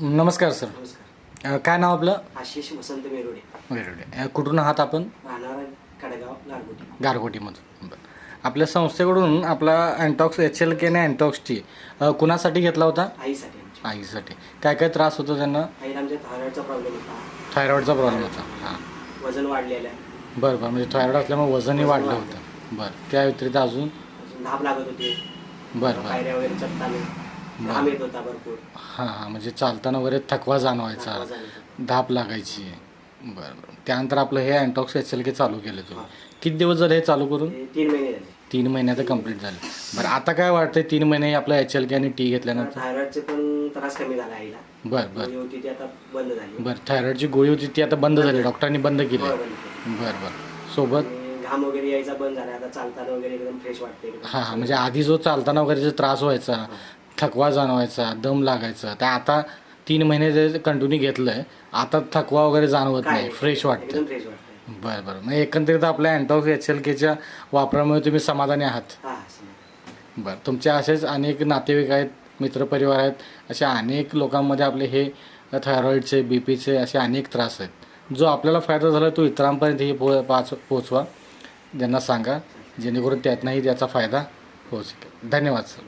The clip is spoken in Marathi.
नमस्कार सर. नमस्कार. अ, काय नाव आपलं? आशिष वसंत मेरोडे. अ, कुठून आहात आपण? राहणार कडगाव गारगोटीमधून. बरं. आपल्या संस्थेकडून आपला अँटॉक्स एच एल के ने अँटॉक्स टी अ, कुणासाठी घेतला होता? आईसाठी आमची आईसाठी. काय काय त्रास होतो त्यांना? आईला आमच्या थायरॉइडचा प्रॉब्लेम होता. थायरॉईडचा प्रॉब्लेम होता. हां. वजन वाढलेलं आहे. बरं बरं. म्हणजे थायरॉईड असल्यामुळे वजनही वाढलं. होतं. बरं. त्या व्यतिरिक्त अजून? अजून धाप लागत होती. बरं बरं. पायऱ्या वगैरे चढताना. घाम येत होता भरपूर. हां हां म्हणजे चालताना वगैरे थकवा जाणवायचा. धाप लागायची. बरं बरं. त्यानंतर आपलं हे अँटॉक्स एच एल के चालू केलं तुम्ही. किती दिवस झाले हे चालू करून? ते तीन महिने झाले. तीन महिन्यात कंप्लीट झालं. बरं आता काय वाटतंय तीन महिने आपलं एच एल के आणि टी घेतल्यानंतर? थायरॉइडचे पण त्रास कमी झाला आईला. बरं बरं. गोळी होती ती आता बंद झाली. बरं थायरॉईडची गोळी होती ती आता बंद झाली. डॉक्टरांनी बंद केली. होय. बंद केली. बरं बरं. सोबत? आणि घाम वगैरे यायचा बंद झाला. आता चालताना वगैरे एकदम फ्रेश वाटते. हां हां म्हणजे आधी जो चालताना वगैरे जो त्रास व्हायचा थकवा जाणवायचा दम लागायचा. त्या आता तीन महिने जे कंटिन्यू घेतलं आहे आता थकवा वगैरे जाणवत नाही. फ्रेश वाटतं बरं बरं. म्हणजे एकंदरीत आपल्या अँटॉक्स एच एल केच्या वापरामुळे तुम्ही समाधानी आहात. बरं. तुमचे असेच अनेक नातेवाईक आहेत मित्रपरिवार आहेत अशा अनेक लोकांमध्ये आपले हे थायरॉईडचे बी पीचे असे अनेक त्रास आहेत. जो आपल्याला फायदा झाला तो इतरांपर्यंत ही पो पाच पोचवा. ज्यांना सांगा जेणेकरून त्यातनंही त्याचा फायदा होऊ शकेल. धन्यवाद सर.